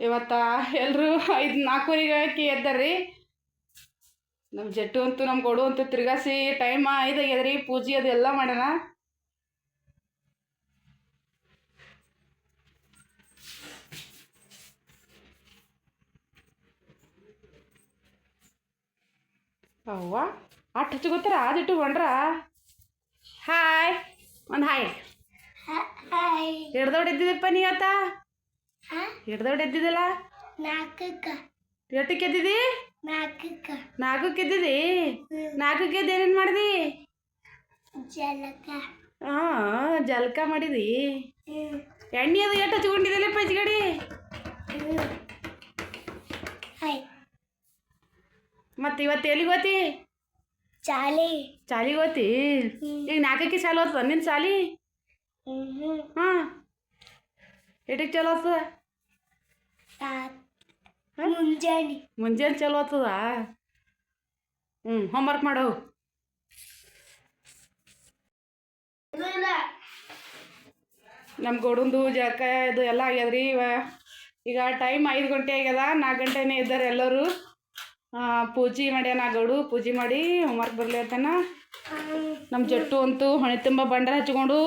ಇವತ್ತ ಎಲ್ಲರೂ ಐದು ನಾಲ್ಕೂವರೆಗೆ ಹಾಕಿ ಎದ್ದಾರ್ರಿ. ನಮ್ಮ ಜಟ್ಟು ಅಂತೂ ನಮ್ಮ ಕೊಡು ಅಂತೂ ತಿರ್ಗಾಸಿ ಟೈಮ್ ಐದಾಗ್ಯದ್ರಿ ಪೂಜೆ ಅದು ಎಲ್ಲ ಮಾಡೋಣ. ಅವ್ವ ಅಷ್ಟು ಹಚ್ಕೋತಾರ ಅದಿಟ್ಟು ಹೊಂಡ್ರ? ಹಾಯ್ ಒಂದು ಹಾಯ್ ಹಾಯ್ ಹಿಡ್ದೋಡ್ ಎದ್ದಿದ್ದಪ್ಪ ನೀ ಆತ? ಹಿಡ್ದೋಡ್ ಎದ್ದಿದಲ್ಲ ನಾಲ್ಕಕ್ಕ. ಎಟ್ಟಕ್ಕೆ ಎದ್ದಿದಿ ನಾಲ್ಕಕ್ಕ. ನಾಲ್ಕಕ್ಕೆ ಎದ್ದಿದಿ ನಾಲ್ಕಕ್ಕೆ ಎದ್ದು ಏನೇನು ಮಾಡಿದಿ? ಜಲಕ. ಹಾಂ ಜಲ್ಕ ಮಾಡಿದಿ? ಎಣ್ಣೆ ಅದು ಎಷ್ಟು ಹಚ್ಕೊಂಡಿದ್ದಲ್ಲ ಹೆಚ್ಚಗಡಿ ಮತ್ತೆ ಇವತ್ತು ಎಲ್ಲಿಗೆ ಹೋತಿ ಚಾಲಿ ಚಾಲಿಗೆ ಹೋತಿ ಈಗ ನಾಲ್ಕಕ್ಕೆ ಚಾಲು ಹೋಗ್ತದ ನಿನ್ನ ಚಾಲಿ ಹಾಂ. ಎಷ್ಟಕ್ಕೆ ಚಲೋ ಆಗ್ತದ ಸಾತ್ ಮುಂಜಾನೆ. ಮುಂಜಾನೆ ಚಲೋ ಆತದ ಹ್ಞೂ ಹೋಮ್ವರ್ಕ್ ಮಾಡು. ನಮ್ಮ ಗೋಡಂದು ಜಳಕ ಇದು ಎಲ್ಲ ಆಗ್ಯದ್ರಿ ಇವ. ಈಗ ಟೈಮ್ ಐದು ಗಂಟೆ ಆಗ್ಯದ ನಾಲ್ಕು ಗಂಟೆನೇ ಇದ್ದಾರೆ ಎಲ್ಲರೂ. ಪೂಜೆ ಮಾಡ್ಯಾನ ಗೌಡು ಪೂಜೆ ಮಾಡಿ ಹೋಮ್ವರ್ಕ್ ಬರಲಿ ಅಂತಾನ. ನಮ್ಮ ಜಟ್ಟು ಅಂತೂ ಹೊಣೆ ತುಂಬ ಬಂಡರ ಹಚ್ಕೊಂಡು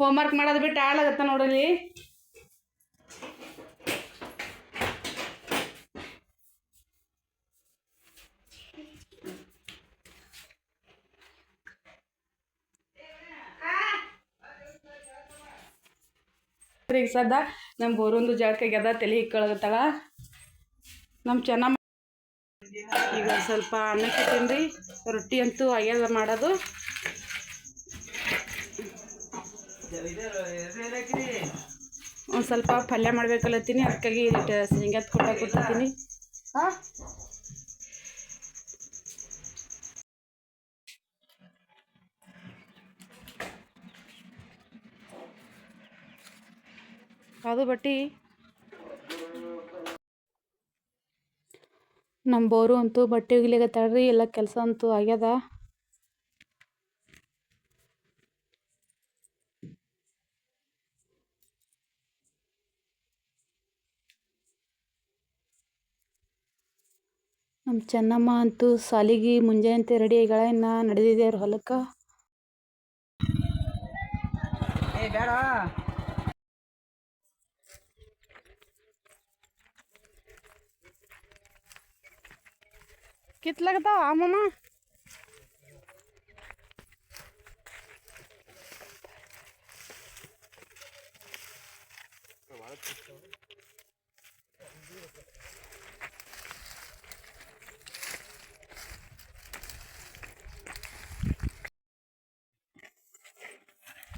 ಹೋಮ್ವರ್ಕ್ ಮಾಡೋದು ಬಿಟ್ಟು ಆಳಾಗತ್ತ ನೋಡಲಿ ಈಗ ಸದ್ದ ನಮ್ಮ ಬೋರೊಂದು ಜಳಕ ಗೆದ ತಲೆ ಹಿಕ್ಕಳಗತ್ತಾಳ ನಮ್ಮ ಚೆನ್ನಮ್ಮ ಈಗ ಸ್ವಲ್ಪ ಅನ್ನಕ್ಕೆ ತಿನ್ರಿ ರೊಟ್ಟಿ ಅಂತೂ ಆಗ್ಯದ ಮಾಡೋದು. ಒಂದು ಸ್ವಲ್ಪ ಪಲ್ಯ ಮಾಡ್ಬೇಕಲ್ಲತ್ತೀನಿ ಅದಕ್ಕಾಗಿ ಶೇಂಗಾದ ಕೊಟ್ಟ ಕೊಡ್ತೀನಿ ಹಾಂ? ಅದು ಬಟ್ಟಿ. ನಮ್ಮ ಬೋರು ಅಂತೂ ಬಟ್ಟೆ ತಡ್ರಿ ಎಲ್ಲ ಕೆಲಸ ಅಂತೂ ಆಗ್ಯದ. ನಮ್ಮ ಚೆನ್ನಮ್ಮ ಅಂತೂ ಸಾಲಿಗೆ ಮುಂಜಾನೆ ರೆಡಿ ಆಗ್ಯಾಳ ಇನ್ನ ನಡೆದಿದೆ ಅವ್ರ ಹೊಲಕ್ಕೆ. कित लगता आ मामा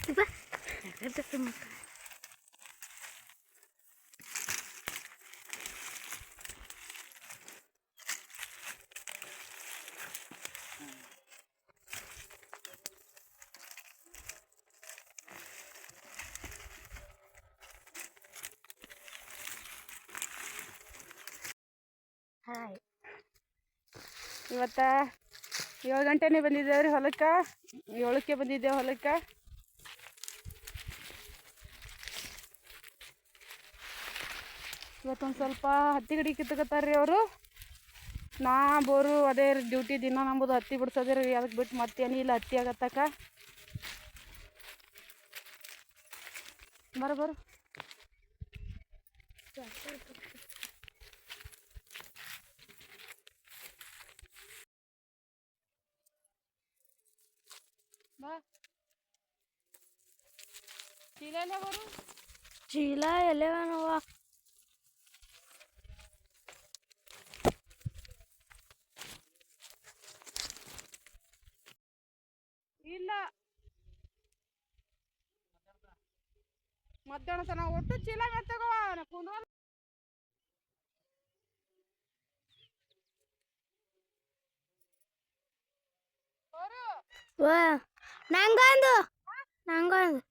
Super. Ada semua. ಇವತ್ತ ಏಳು ಗಂಟೆನೇ ಬಂದಿದ್ದೇವೆ ರೀ ಹೊಲಕ್ಕೆ. ಏಳಕ್ಕೆ ಬಂದಿದ್ದೇವೆ ಹೊಲಕ್ಕೆ. ಇವತ್ತೊಂದು ಸ್ವಲ್ಪ ಹತ್ತಿ ಗಡಿ ಕಿತ್ತಕತ್ತಾರ ರೀ ಅವರು. ನಾ ಬೋರು ಅದೇ ಡ್ಯೂಟಿ ದಿನ ನಂಬುದು ಹತ್ತಿ ಬಿಡ್ಸೋದೇ ರೀ ಅದಕ್ಕೆ ಬಿಟ್ಟು ಮತ್ತೇನಿಲ್ಲ ಹತ್ತಿ ಆಗತ್ತಕ. ಬರೋ ಬರು. బా చీలాలు ఎవరు చీలా వెళ్ళేవానువా ఇలా ಮಧ್ಯಾಹ್ನ ತನ ಒಟ್ಟು ಚೀಲ ಮೆತ್ತಗವ ಕುಂದ್ರ ಓರು ನಂಗೊಂದು ನಂಗೊಂದು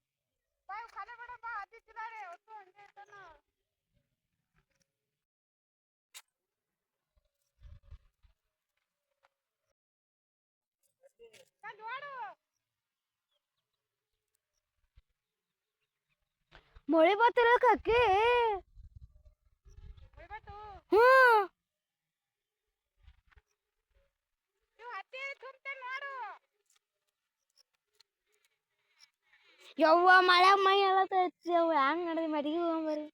ಮಳೆ ಬರ್ತಿರ ಕಕ್ಕಿ ಹ್ಞೂ ಯವ್ವ, ಮಳೆ ಮೈ ಎಲ್ಲ ತಚ್ಚವ್ವ ಹೆಂಗ್ ನಡೆದಿ ಮಡಿಗೆ ಹೋಗ್ಬರಿ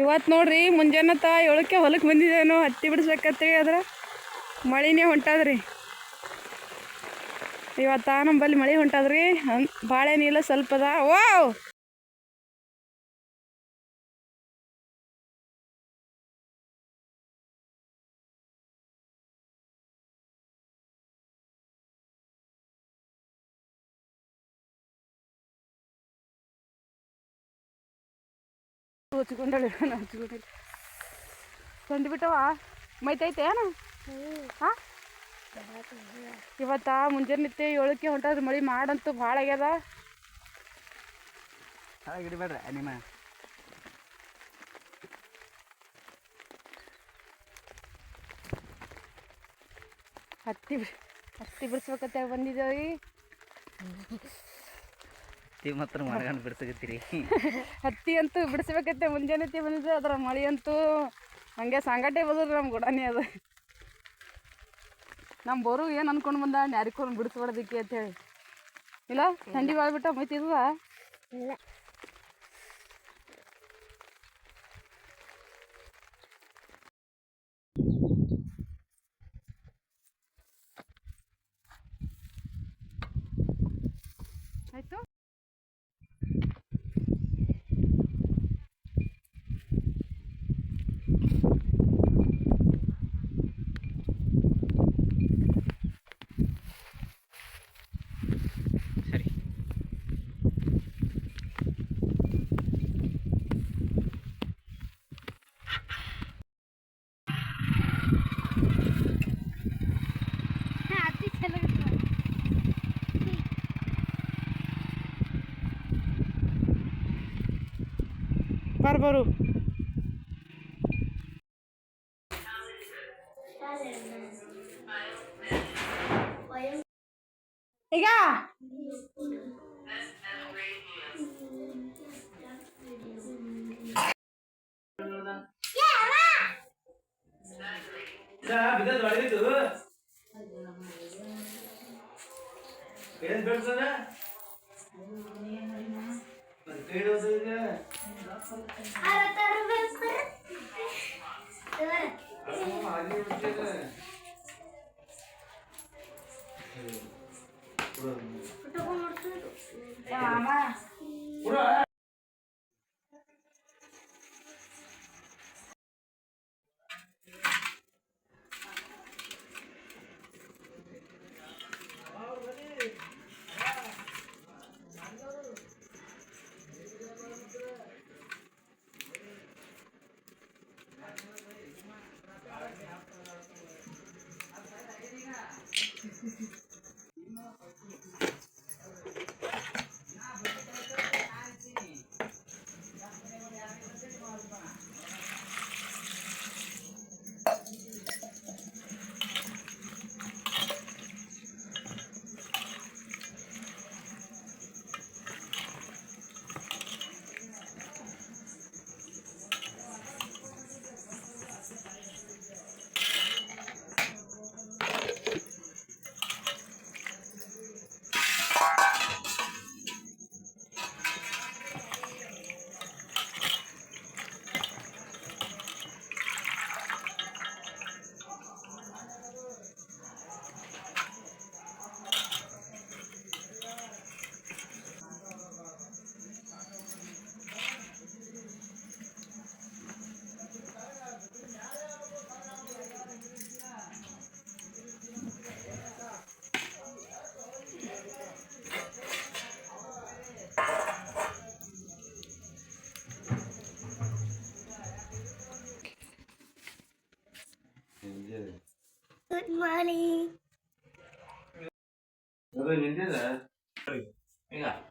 ಇವತ್ತು ನೋಡ್ರಿ ಮುಂಜಾನತ್ತ ಏಳಕ್ಕೆ ಹೊಲಕ್ಕೆ ಬಂದಿದ್ದೇನೋ, ಹತ್ತಿ ಬಿಡಿಸ್ಬೇಕತ್ತೀವಿ ಅದ್ರ. ಮಳಿನೇ ಹೊಂಟಾದ್ರಿ. ಇವತ್ತ ನಂಬಲ್ಲಿ ಮಳೆ ಹೊಂಟಾದ್ರಿ ಬಾಳೆ ನೀಲ ಸ್ವಲ್ಪ ಅದ. ವಾವ್ ಹಚ್ಕೊಂಡಳು ನಾನು ಹಚ್ಕೊಂಡಿಲ್ಲ ತಂದು ಬಿಟ್ಟವ ಮೈತೈತೆ ಏನು? ಹಾಂ? ಇವತ್ತ ಮುಂಜಾನೆ ನಿತ್ಯ ಏಳಕ್ಕೆ ಹೊಂಟಾದ್ರೆ ಮಳಿ ಮಾಡಂತೂ ಭಾಳ ಆಗ್ಯದ. ಕೆಳಗೆ ಇಡಬೇಡ್ರಿ ನಿಮ್ಮ ಹತ್ತಿ ಹತ್ತಿ ಬಿಡಿಸ್ಬೇಕಂತ ಬಂದಿದ್ದೇವೆ ತಿ ಮಾತ್ರ ಮಳೆಗಾಲ ಬಿಡ್ಸಕತ್ತೀರಿ ಹತ್ತಿ ಅಂತೂ ಬಿಡಿಸ್ಬೇಕತ್ತೆ ಮುಂಜಾನೆ ಹತ್ತಿ ಬಂದಿದ್ದೆ ಅದರ ಮಳೆ ಅಂತೂ ಹಂಗೆ ಸಂಗಟೆ ಬದಲ್ರಿ ನಮ್ಮ ಗುಡಾನಿ ಅದು. ನಮ್ಮ ಬೋರು ಏನು ಅನ್ಕೊಂಡು ಬಂದ ಯಾರಿಗೂ ಬಿಡಿಸ್ಬಾರ್ದಕ್ಕೆ ಅಂತೇಳಿ ಇಲ್ಲ ಥಂಡಿ ಬಾಳ್ಬಿಟ್ಟ ಮೈತಿದ್ವಾ ಮೈತಿದ್ವ? ಇಲ್ಲ. 바로바로 애가 자, 믿어도 말이겠어. 그래서 별로 잖아. 어떻게 해서 이제. ఉడ Good morning. 有个年轻人，哎，那个。